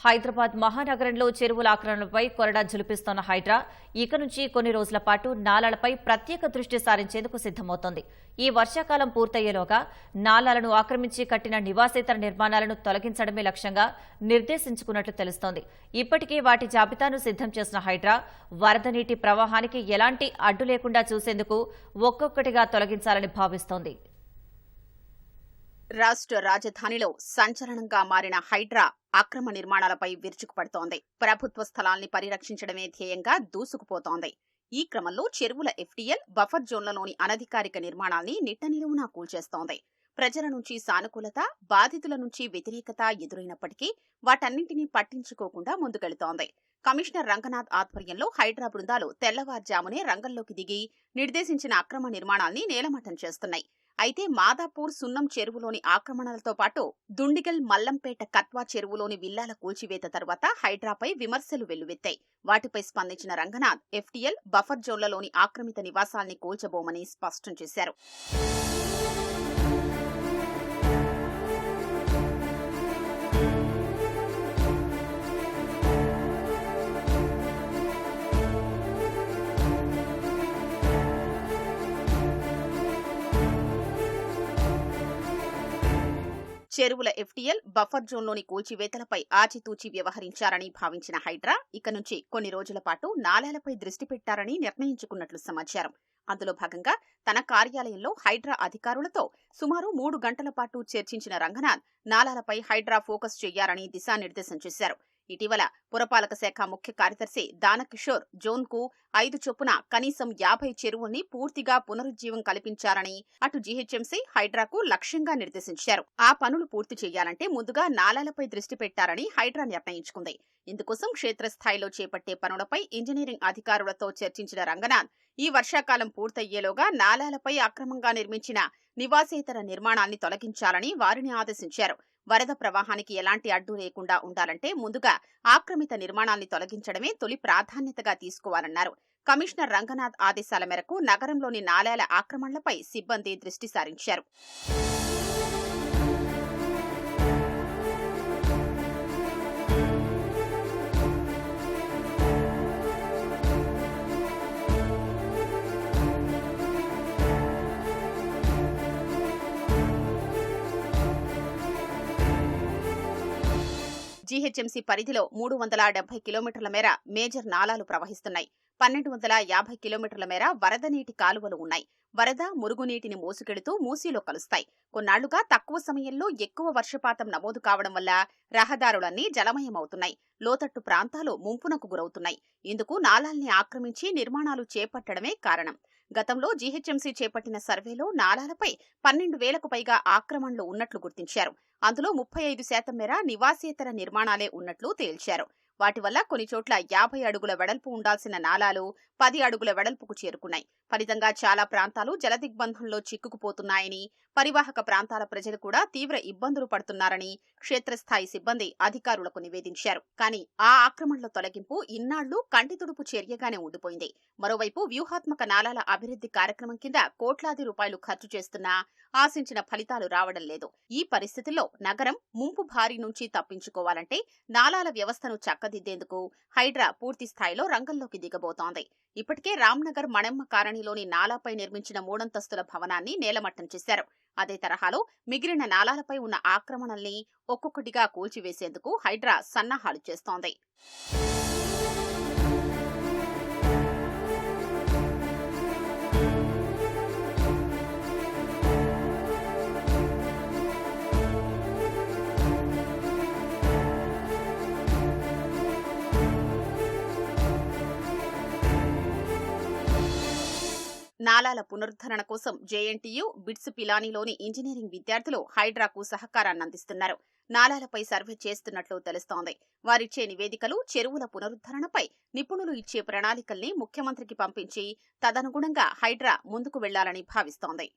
హైదరాబాద్ మహానగరంలో చెరువుల ఆక్రమణలపై కొరడా జులిపిస్తోన్న హైడ్రా ఇక నుంచి కొన్ని రోజుల పాటు నాలాలపై ప్రత్యేక దృష్టి సారించేందుకు సిద్దమవుతోంది ఈ వర్షాకాలం పూర్తయ్యేలోగా నాలాలను ఆక్రమించి కట్టిన నివాసేతర నిర్మాణాలను తొలగించడమే లక్ష్యంగా నిర్దేశించుకున్నట్లు తెలుస్తోంది. ఇప్పటికే వాటి జాబితాను సిద్దం చేసిన హైడ్రా వరద నీటి ప్రవాహానికి ఎలాంటి అడ్డు లేకుండా చూసేందుకు ఒక్కొక్కటిగా తొలగించాలని భావిస్తోంది. రాష్ట్ర రాజధానిలో సంచలనంగా మారిన హైడ్రా అక్రమ నిర్మాణాలపై విరుచుకుపడుతోంది. ప్రభుత్వ స్థలాల్ని పరిరక్షించడమే ధ్యేయంగా దూసుకుపోతోంది. ఈ క్రమంలో చెరువుల ఎఫ్టీఎల్ బఫర్ జోన్లలోని అనధికారిక నిర్మాణాల్ని నిట్టనిలువునా కూల్చేస్తోంది. ప్రజల నుంచి సానుకూలత బాధితుల నుంచి వ్యతిరేకత ఎదురైనప్పటికీ వాటన్నింటినీ పట్టించుకోకుండా ముందుకెళుతోంది. కమిషనర్ రంగనాథ్ ఆధ్వర్యంలో హైడ్రా బృందాలు తెల్లవారుజామునే రంగంలోకి దిగి నిర్దేశించిన అక్రమ నిర్మాణాల్ని నేలమట్టం చేస్తున్నాయి. అయితే మాదాపూర్ సున్నం చెరువులోని ఆక్రమణలతో పాటు దుండిగల్ మల్లంపేట కత్వా చెరువులోని విల్లాల కూల్చివేత తర్వాత హైడ్రాపై విమర్శలు వెల్లువెత్తాయి. వాటిపై స్పందించిన రంగనాథ్ ఎఫ్టీఎల్ బఫర్ జోన్లలోని ఆక్రమిత నివాసాల్ని కూల్చబోమని స్పష్టం చేశారు. చెరువుల ఎఫ్టీఎల్ బఫర్ జోన్లోని కూల్చివేతలపై ఆచితూచి వ్యవహరించారని భావించిన హైడ్రా ఇక నుంచి కొన్ని రోజుల పాటు నాలాలపై దృష్టి పెట్టారని నిర్ణయించుకున్నట్లు సమాచారం. అందులో భాగంగా తన కార్యాలయంలో హైడ్రా అధికారులతో సుమారు మూడు గంటల పాటు చర్చించిన రంగనాథ్ నాలాలపై హైడ్రా ఫోకస్ చేయాలని దిశానిర్దేశం చేశారు. ఇటీవల పురపాలక శాఖ ముఖ్య కార్యదర్శి దానకిషోర్ జోన్కు ఐదు చొప్పున కనీసం యాభై చెరువుల్ని పూర్తిగా పునరుజ్జీవం కల్పించారని అటు జీహెచ్ఎంసీ హైడ్రాకు లక్ష్యంగా నిర్దేశించారు. ఆ పనులు పూర్తి చేయాలంటే ముందుగా నాలాలపై దృష్టి పెట్టారని హైడ్రా నిర్ణయించుకుంది. ఇందుకోసం క్షేత్రస్థాయిలో చేపట్టే పనులపై ఇంజనీరింగ్ అధికారులతో చర్చించిన రంగనాథ్ ఈ వర్షాకాలం పూర్తయ్యేలోగా నాలాలపై అక్రమంగా నిర్మించిన నివాసేతర నిర్మాణాన్ని తొలగించాలని వారిని ఆదేశించారు. వరద ప్రవాహానికి ఎలాంటి అడ్డు లేకుండా ఉండాలంటే ముందుగా ఆక్రమిత నిర్మాణాన్ని తొలగించడమే తొలి ప్రాధాన్యతగా తీసుకోవాలన్నారు. కమిషనర్ రంగనాథ్ ఆదేశాల మేరకు నగరంలోని నాలాల ఆక్రమణలపై సిబ్బంది దృష్టి సారించారు. జీహెచ్ఎంసీ పరిధిలో మూడు వందల డెబ్బై కిలోమీటర్ల మేర మేజర్ నాలాలు ప్రవహిస్తున్నాయి. పన్నెండు వందల యాభై కిలోమీటర్ల మేర వరద నీటి కాలువలు ఉన్నాయి. వరద మురుగునీటిని మోసుకెడుతూ మూసీలో కలుస్తాయి. కొన్నాళ్ళుగా తక్కువ సమయంలో ఎక్కువ వర్షపాతం నమోదు కావడం వల్ల రహదారులన్నీ జలమయమవుతున్నాయి. లోతట్టు ప్రాంతాలు ముంపునకు గురవుతున్నాయి. ఇందుకు నాలాల్ని ఆక్రమించి నిర్మాణాలు చేపట్టడమే కారణం. గతంలో జీహెచ్ఎంసీ చేపట్టిన సర్వేలో నాలాలపై పన్నెండు వేలకు పైగా ఆక్రమణలు ఉన్నట్లు గుర్తించారు. అందులో ముప్పై ఐదు శాతం మేర నివాసేతర నిర్మాణాలే ఉన్నట్లు తేల్చారు. వాటి వల్ల కొన్ని చోట్ల యాభై అడుగుల వెడల్పు ఉండాల్సిన నాలాలు పది అడుగుల వెడల్పుకు చేరుకున్నాయి. ఫలితంగా చాలా ప్రాంతాలు జలదిగ్బంధంలో చిక్కుకుపోతున్నాయని పరివాహక ప్రాంతాల ప్రజలు కూడా తీవ్ర ఇబ్బందులు పడుతున్నారని క్షేత్రస్థాయి సిబ్బంది అధికారులకు నివేదించారు. కానీ ఆ ఆక్రమణల తొలగింపు ఇన్నాళ్ళు కంటితుడుపు చర్యగానే ఉండిపోయింది. మరోవైపు వ్యూహాత్మక నాలాల అభివృద్ధి కార్యక్రమం కింద కోట్లాది రూపాయలు ఖర్చు చేస్తున్నా ఆశించిన ఫలితాలు రావడం లేదు. ఈ పరిస్థితుల్లో నగరం ముంపు భారీ నుంచి తప్పించుకోవాలంటే నాలాల వ్యవస్థను చక్కదిద్దేందుకు హైడ్రా పూర్తి స్థాయిలో రంగంలోకి దిగబోతోంది. ఇప్పటికే రామ్నగర్ మణెమ్మ కాలనీలోని నాలాపై నిర్మించిన మూడంతస్తుల భవనాన్ని నేలమట్టం చేశారు. అదే తరహాలో మిగిలిన నాలాలపై ఉన్న ఆక్రమణల్ని ఒక్కొక్కటిగా కూల్చివేసేందుకు హైడ్రా సన్నాహాలు చేస్తోంది. నాలాల పునరుద్ధరణ కోసం జేఎన్టీయు బిట్స్ పిలానీలోని ఇంజనీరింగ్ విద్యార్థులు హైడ్రాకు సహకారాన్ని అందిస్తున్నారు. నాలాలపై సర్వే చేస్తున్నట్లు తెలుస్తోంది. వారిచ్చే నివేదికలు చెరువుల పునరుద్ధరణపై నిపుణులు ఇచ్చే ప్రణాళికల్ని ముఖ్యమంత్రికి పంపించి తదనుగుణంగా హైడ్రా ముందుకు వెళ్ళాలని భావిస్తోంది.